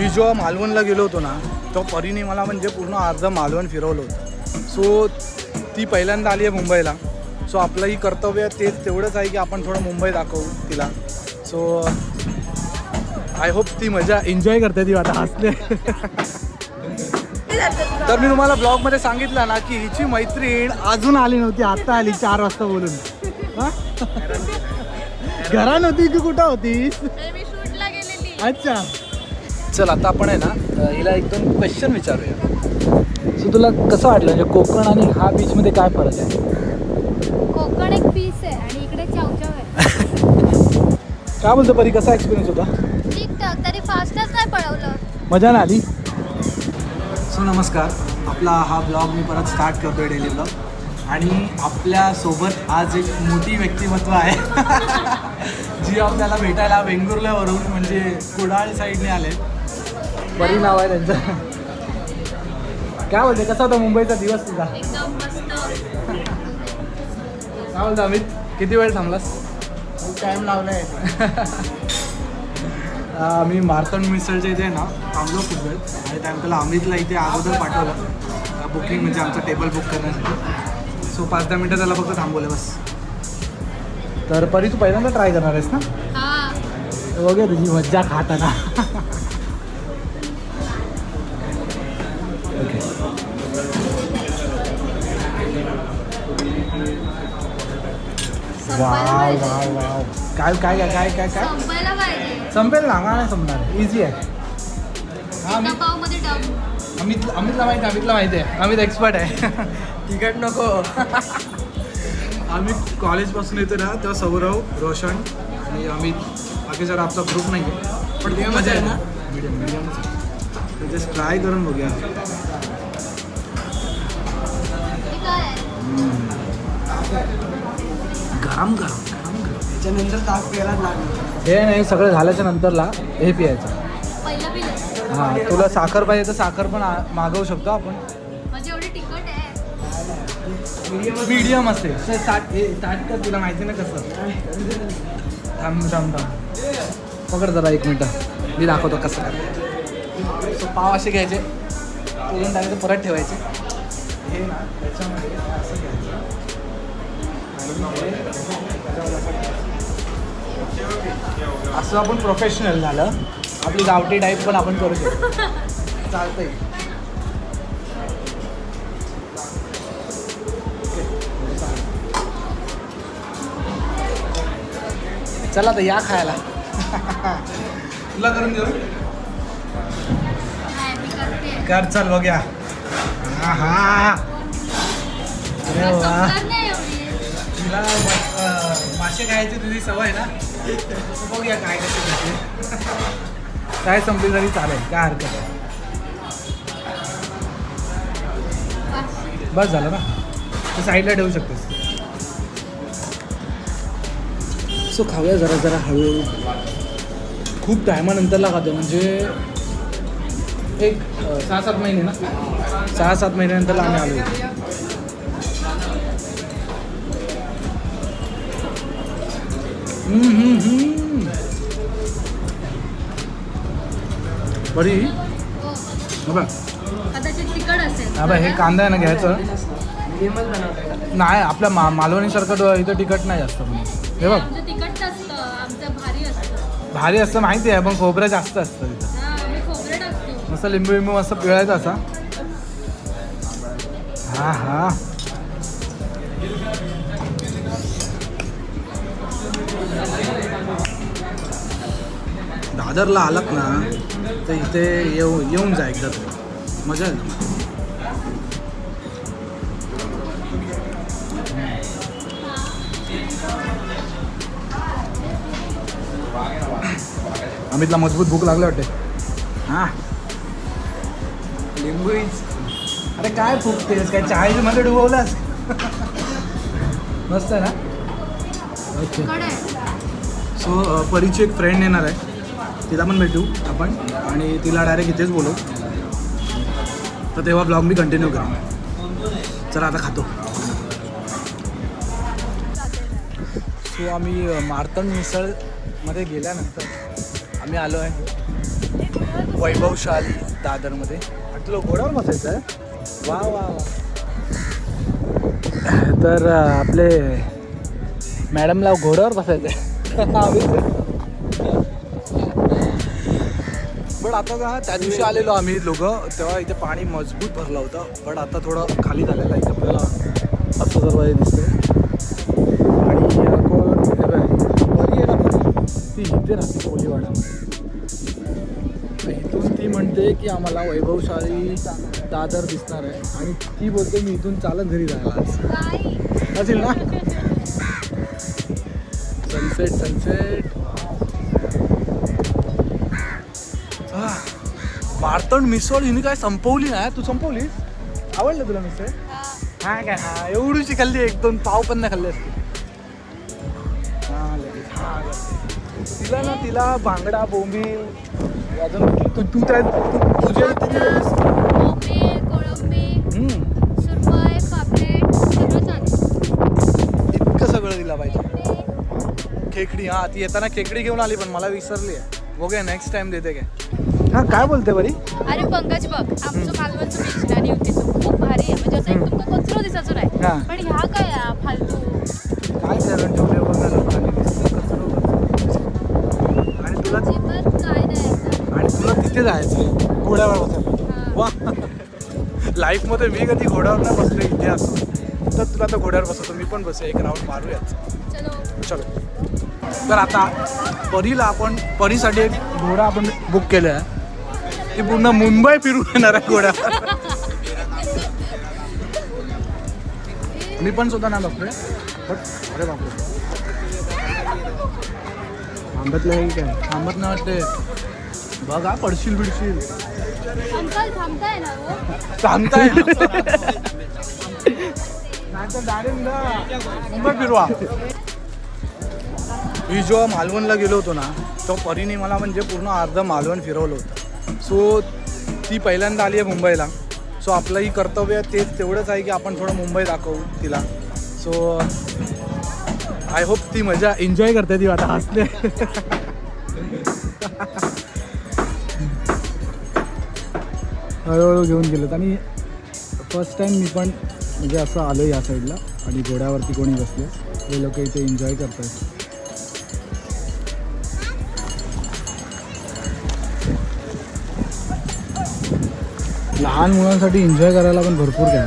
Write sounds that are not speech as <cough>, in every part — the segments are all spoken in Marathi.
मी जेव्हा मालवणला गेलो होतो ना तेव्हा परीने मला म्हणजे पूर्ण अर्ध मालवण फिरवलं होतं. सो ती पहिल्यांदा आली आहे मुंबईला. सो आपलंही कर्तव्य तेच तेवढंच आहे की आपण थोडं मुंबई दाखवू तिला. सो आय होप ती मजा एन्जॉय करते ती आता हसते. तर मी तुम्हाला ब्लॉगमध्ये सांगितलं ना की हिची मैत्रीण अजून आली नव्हती आत्ता आली चार वाजता बोलून. हा? घरा नव्हती की कुठं गेलेली. अच्छा. चल आता आपण आहे ना हिला एक दोन क्वेश्चन विचारूया. सो तुला कसं वाटलं? म्हणजे कोकण आणि हा बीचमध्ये काय फरक आहे? कोकण एक पीस आहे आणि इकडे चावचाव आहे. <laughs> काय बोलतो परी? कसा एक्सपिरियन्स होता? तरी फास्टच नाही पळवलं. मजा ना आली? सो नमस्कार. आपला हा ब्लॉग मी परत स्टार्ट करतोय डेली ब्लॉग आणि आपल्यासोबत आज एक मोठी व्यक्तिमत्व आहे. <laughs> जी आपल्याला भेटायला वेंगुर्ल्यावरून म्हणजे कुडाळ साईडने आले परी नाव आहे त्यांचं. काय बोलते? कसा होता मुंबईचा दिवस तुझा? एकदम मस्त. काय बोलतो अमित? किती वेळ थांबलास? टाइम लावलाय. आम्ही मार्तंड मिसळच्या इथे ना थांबलो खूप वेळ. आणि त्यानंतर अमितला इथे अगोदर पाठवलं. बुकिंग म्हणजे आमचं टेबल बुक करण्यासाठी. सो पाच दहा मिनटं त्याला फक्त थांबवलं बस. तर परी तू पहिल्यांदा ट्राय करणार आहेस ना? हा. बघूया तुझी मज्जा खाताना. Wow wow wow. काय काय काय काय काय काय? संपायला पाहिजे. संपेल ना का नाही संपणार. इझी आहे. हा एका पावमध्ये डब अमित अमितला माहिती आहे अमितला माहिती आहे. अमित एक्सपर्ट आहे. <laughs> तिकट नको. <laughs> आम्ही कॉलेजपासून येतो ना तेव्हा सौरव रोशन आणि अमित. बाकी जर आमचा ग्रुप नाही आहे. पण Medium मजा आहे ना? मीडियम मीडियमच जस्ट ट्राय करून बघूया. हे काय आहे? गरम गरम गरम गरम त्याच्यानंतर ताक प्यायलाच लागणार हे नाही सगळं झाल्याच्या नंतरला हे पियायचं. पहिलं पिलं. हां तुला साखर पाहिजे तर साखर पण आ- मागवू शकतो आपण. म्हणजे एवढी तिखट आहे. मीडियम असते ताट हे ताट कर तुला माहिती ना कसं. थांब थांब थांब. पकड जरा एक मिनटं. मी दाखवतो कसं करायचं. सो पाव असे घ्यायचे. उडून टाकायचे परत ठेवायचे. हे ना त्याच्यामध्ये असं घ्यायचं. आणि हे असं आपण प्रोफेशनल झालं. आपली गावठी टाईप पण आपण करू शकतो. <laughs> चालतंय. चला तर या खायला. <laughs> तुला करून देऊ? कर चल बघूया. हा हा अरे वा. तुला मासे खायची तुझी सवय ना? बघूया काय कसं काय संपली तरी चालेल काय हरकत आहे बस. झालं ना? तू साईडला ठेवू शकतेस. सो खाऊया जरा जरा हळूहळू. खूप टायमानंतरला खातो म्हणजे एक सहा सात महिने ना? सहा सात महिन्यानंतरला आम्ही आलो बरी हो. हा कांदा आहे ना घ्यायचं? नाही आपल्या मा मालवणीसारखं इथं तिखट नाही जास्त पण. हे बघ. भारी असतं. भारी असतं माहिती आहे पण खोबरं जास्त असतं तिथं. हा मस्त लिंबू लिंबू मस्त पिळायचा असा. हा हा. दादरला आलात ना तर इथे येऊ येऊन जा एकदा तुम्ही मजा येईल अमितला मजबूत भूक लागली वाटते. हां. लिंबू अरे काय फुकतेस काय चाळीसमध्ये डुबवलास. <laughs> मस्त आहे ना? ओके. सो परीची एक फ्रेंड येणार आहे. तिला पण भेटू आपण. आणि तिला डायरेक्ट इथेच बोलू. तर तेव्हा ब्लॉग मी कंटिन्यू करू चला आता खातो. सो आम्ही मार्तन मिसळमध्ये गेल्यानंतर आम्ही आलो आहे. वैभवशाली दादरमध्ये. आणि तुला घोड्यावर बसायचं आहे? वा वा वा. तर आपले मॅडमला घोड्यावर बसायचं आहे. पण आता का त्या दिवशी आलेलो आम्ही लोक तेव्हा इथे पाणी मजबूत भरलं होतं. पण आता थोडं खाली झालेलं आहे. इथे आपल्याला असं सर्व परी, ती. इथे राहते कोलीवाड्यामध्ये इथून ती म्हणते की आम्हाला वैभवशाली दादर दिसणार आहे. आणि ती बोलते मी इथून चालत घरी जायला. असेल ना? Sunset sunset ah, Martand Misal हिने काय संपवली ना? तू संपवलीस आवडलं तुला मिसळ? हा काय? हा एवढीशी खाल्ली एक दोन पाव पण नाही खाल्ले असते. तिला ना तिला बांगडा बोंबील अजून तू तू त्या तू- खेकडी हा ती येताना खेकडी घेऊन आली पण मला विसरली आहे. बघूया नेक्स्ट टाइम देते काय. हा काय बोलते बरी? अरे पंकज बघ आमचं मालवणचं बीच आणि युतीचं खूप भारी आहे. म्हणजे असं एक तुमका कचरो दिसायचो हा. नाही पण ह्या काय हा फालतू? काय करून ठेवले बघा लोकांनी नुसतं कचरो कचरो. आणि तुला अजिबात काय नाही. एकदम. आणि तुला तिथे जायचं घोड्यावर बसायला हा. वा. लाईफमध्ये मी कधी घोड्यावर नाही बसलो इथे असो. तर तुला आता घोड्यावर बसवतो मी पण बसू एक राऊंड मारूयाच चलो. चलो. तर आता परीला आपण परीसाठी एक घोडा आपण बुक केलं आहे ती पूर्ण मुंबई फिरून येणार आहे घोड्या मी पण सुद्धा नाही बघतोय बट अरे बापरे. थांबत नाही काय? थांबत नाही वाटते. बघा पडशील बिडशील. अंकल थांबताय ना हो? सांगताय <laughs> नाहीतर डायरेक्ट मुंबई फिरवा. मी जेव्हा मालवणला गेलो होतो ना तेव्हा परीने मला म्हणजे पूर्ण अर्ध मालवण फिरवलं होतं. सो ती पहिल्यांदा आली आहे मुंबईला. सो आपलंही कर्तव्य तेच तेवढंच आहे की आपण थोडं मुंबई दाखवू तिला. सो आय होप ती मजा एन्जॉय करते ती आता हसते. हळूहळू घेऊन गेलोत. आणि फर्स्ट टाईम मी पण म्हणजे असं आलो या साईडला आणि घोड्यावरती कोणी बसले हे लोक इथे एन्जॉय करतात लहान मुलांसाठी एन्जॉय करायला पण भरपूर काय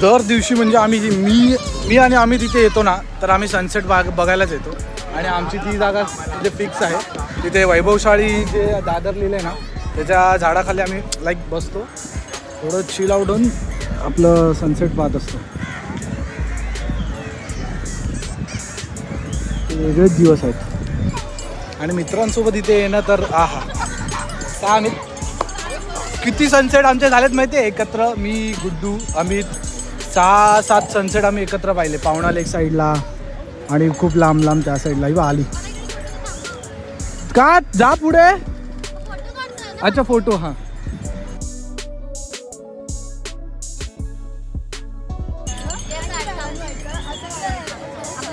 दर दिवशी म्हणजे आम्ही मी मी आणि आम्ही तिथे येतो ना तर आम्ही सनसेट बाग बघायलाच येतो. आणि आमची ती जागा तिथे फिक्स आहे. तिथे वैभवशाळी जे दादर लिहिलं आहे ना त्याच्या झाडाखाली आम्ही लाईक बसतो. थोडं चिल आउट होऊन आपलं सनसेट पाहत असतो. ते वेगळेच दिवस आहेत. आणि मित्रांसोबत इथे येणं तर आहा. काय आम्ही किती सनसेट आमचे झालेत माहिती आहे एकत्र मी गुड्डू अमित सहा सात सनसेट आम्ही एकत्र पाहिले. पावणा लेक साईडला आणि खूप लांब लांब त्या साईडला ही आली. का? जा पुढे. अच्छा फोटो हां.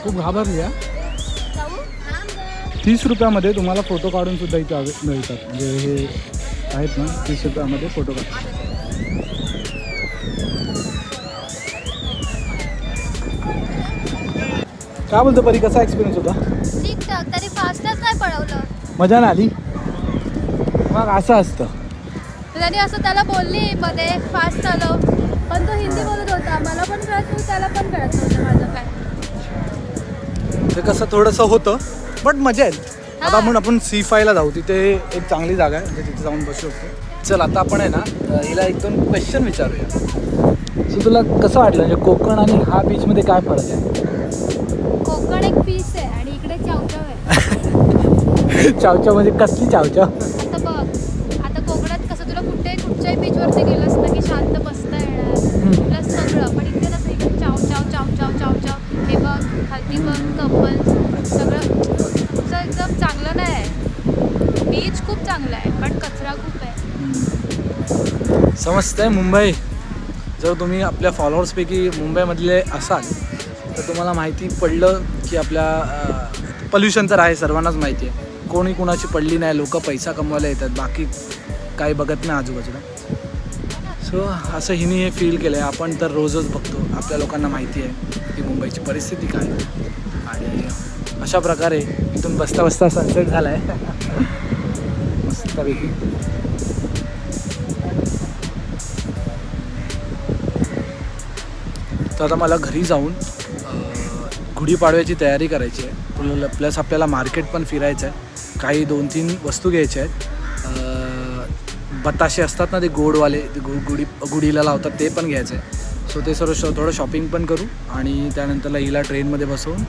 खूप घाबरली हा? तीस रुपयामध्ये तुम्हाला फोटो काढून सुद्धा इथे मिळतात. म्हणजे हे आहेत ना तीस रुपयामध्ये फोटो काढ. काय बोलतो परी कसा एक्सपिरियन्स होता? तरी फास्टच नाही पळवलं. मजा ना आली? मग असं असतं. त्याने असं त्याला बोलली मध्ये फास्ट चालव पण तो हिंदी बोलत होता. मला पण कळत त्याला पण कळत नव्हतं माझं काय. ते कसं थोडंसं होतं बट मजा येईल आता आपण आपण सी फायला जाऊ. तिथे एक चांगली जागा आहे म्हणजे तिथे जाऊन बसू शकतो. चल आता आपण आहे ना हिला एक दोन क्वेश्चन विचारूया. सो तुला कसं वाटलं म्हणजे कोकण आणि हा बीचमध्ये काय फरक आहे? कोकण एक पीस आहे आणि इकडे चावचाव आहे. <laughs> चावच्या म्हणजे कसली चावच्या आता बघ आता कोकणात कसं तुला कुठे कुठच्याही बीचवरती गेलंस ना की शांत बसता येणार. सगळं पण कसं इकडे चाव चाव चाव चाव चाव चाव हे बघ खालती बघ कपल सगळं. तुमचं एकदम चांगलं नाही आहे. बीच खूप चांगला आहे पण कचरा खूप आहे. समजतंय मुंबई. जर तुम्ही आपल्या फॉलोअर्सपैकी मुंबईमधले असाल तर तुम्हाला माहिती पडलं की आपल्या पल्युशन तर आहे सर्वांनाच माहिती आहे. कोणी कुणाची पडली नाही लोक पैसा कमवायला येतात बाकी काही बघत नाही आजूबाजूला. सो असं हिने हे फील केलं आहे आपण तर रोजच बघतो. आपल्या लोकांना माहिती आहे की मुंबईची परिस्थिती काय आहे. अशा प्रकारे इथून बसता बसता सनसेट झाला आहे मस्तपैकी. तर आता मला घरी जाऊन गुढीपाडव्याची तयारी करायची आहे. प्लस आपल्याला मार्केट पण फिरायचं आहे काही दोन तीन वस्तू घ्यायच्या आहेत. बताशे असतात ना ते गोडवाले ते गु गुढी गुढीला लावतात ते पण घ्यायचं आहे सो ते सर्व शॉ थोडं शॉपिंग पण करू आणि त्यानंतर हिला ट्रेनमध्ये बसवून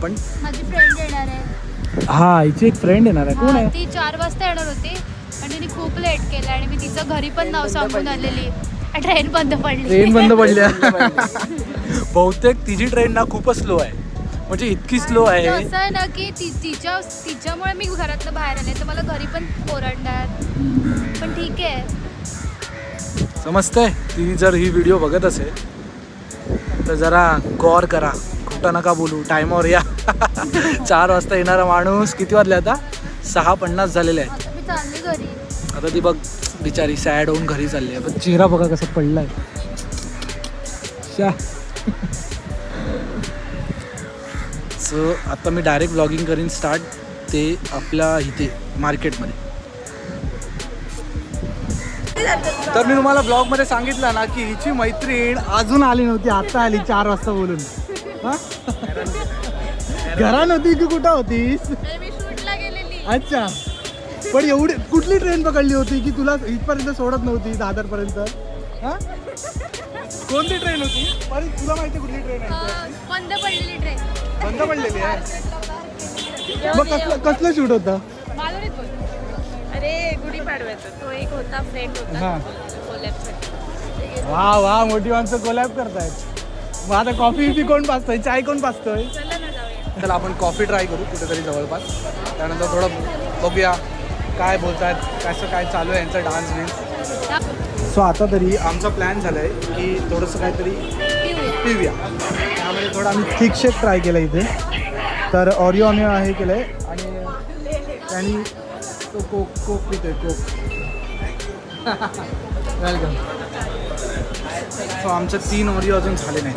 आपण. माझी फ्रेंड येणार आहे. हा हिची एक फ्रेंड येणार आहे. कोण हा, आहे? ती चार वाजता येणार होती. पण तिने खूप लेट केलं आणि मी तिचं घरी पण नाव सांगून आलेली. ट्रेन बंद पडली. ट्रेन बंद पडली. <laughs> आहे. बहुतेक तिची ट्रेन ना खूपच स्लो आहे. म्हणजे इतकी स्लो आहे. असं आहे ना की ती तिच्या तिच्यामुळे मी घरातनं बाहेर आले तर मला घरी पण ओरडणार. पण ठीक आहे. समजतंय. ती जर ही व्हिडिओ बघत असेल तर जरा गौर करा. खोटं नका बोलू. टायमावर या. <laughs> चार वाजता येणारा माणूस किती वाजले आता? सहा पन्नास झालेले आहे आता मी चालली घरी. आता ती बघ बिचारी सॅड होऊन घरी चालली आहे. पण चेहरा बघा कसा पडलाय. शा. <laughs> सो आता मी डायरेक्ट ब्लॉगिंग करीन स्टार्ट ते आपल्या इथे मार्केटमध्ये तर मी तुम्हाला ब्लॉगमध्ये सांगितलं ना की हिची मैत्रीण अजून आली नव्हती आता आली चार वाजता बोलून. हा? घरा नव्हती की कुठं होतीस? मी शूटला गेलेली. अच्छा. पण एवढी कुठली ट्रेन पकडली होती की तुला इथपर्यंत सोडत नव्हती दादरपर्यंत? हा? कोणती ट्रेन होती? पण तुला माहिती कुठली ट्रेन आहे? बंद पडलेली ट्रेन बंद पडलेली आहे? मग कसलं कसलं शूट होतं? अरे गुढीपाडव्याचा तो एक होता फ्रेंड हा. होता. कोलॅबसाठी वा वा मोठी माणसं कोलॅब करतायत. मग आता कॉफी बिफी कोण पाचतोय चाय कोण पाचतोय चला ना जाऊया. चला आपण कॉफी ट्राय करू कुठेतरी जवळपास. त्यानंतर थोडं बघूया काय बोलतात कसं काय चालू आहे यांचं डान्स बिन्स सो आता तरी आमचा प्लॅन झाला आहे की थोडंसं काहीतरी पिऊया. त्यामध्ये थोडं आम्ही थिक शेक ट्राय केलं इथे. तर ऑरिओ आम्ही हे केलं आहे आणि त्यांनी तो कोक कोक पितोय कोक वेलकम सो आमचे तीन ऑरिओ अजून झाले नाही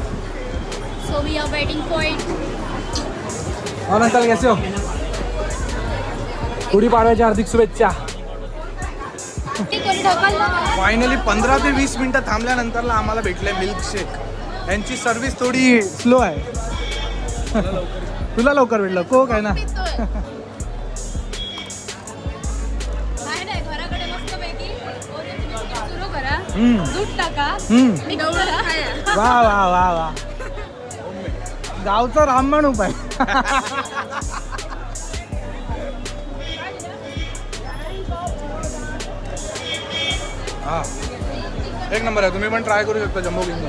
so we are waiting for it और अंकल कैसे हो गुढीपाडव्याच्या हार्दिक शुभेच्छा. फायनली पंधरा ते वीस मिनटं थांबल्यानंतरला आम्हाला भेटले मिल्कशेक यांची सर्व्हिस थोडी स्लो आहे. <laughs> तुला लवकर भेटलं. कोक आहे ना? हम्म. दूध टाका. हम्म. मिक्स करा वा वा वा वा. गावचा रामबाण उपाय. हा. एक नंबर आहे. तुम्ही पण ट्राय करू शकता jumbo king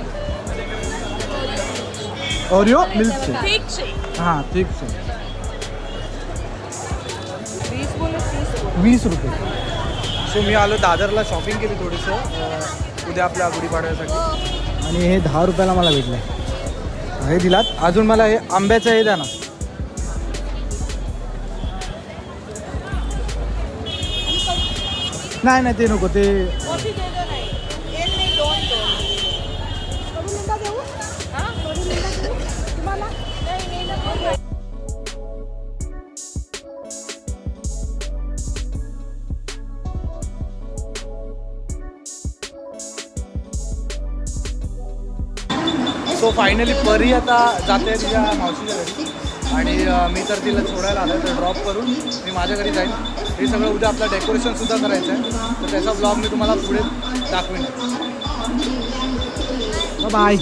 Oreo milk shake. ठीक शेक. हां ठीक बोल वीस रुपये. सो मी आलो दादरला शॉपिंग केली थोडीसं उद्या आपल्या गुढीपाडव्यासाठी आणि हे दहा रुपयाला मला भेटलं हे दिलात. अजून मला हे आंब्याचं हे द्या ना. नाही नाही ते नको ते सो फायनली परी आता जाते तिच्या मावशीच्या घरी. आणि मी तर तिला सोडायला आलो तर ड्रॉप करून मी माझ्या घरी जाईन हे सगळं उद्या आपलं डेकोरेशनसुद्धा करायचं आहे. तर त्याचा ब्लॉग मी तुम्हाला पुढे दाखवेन. बाय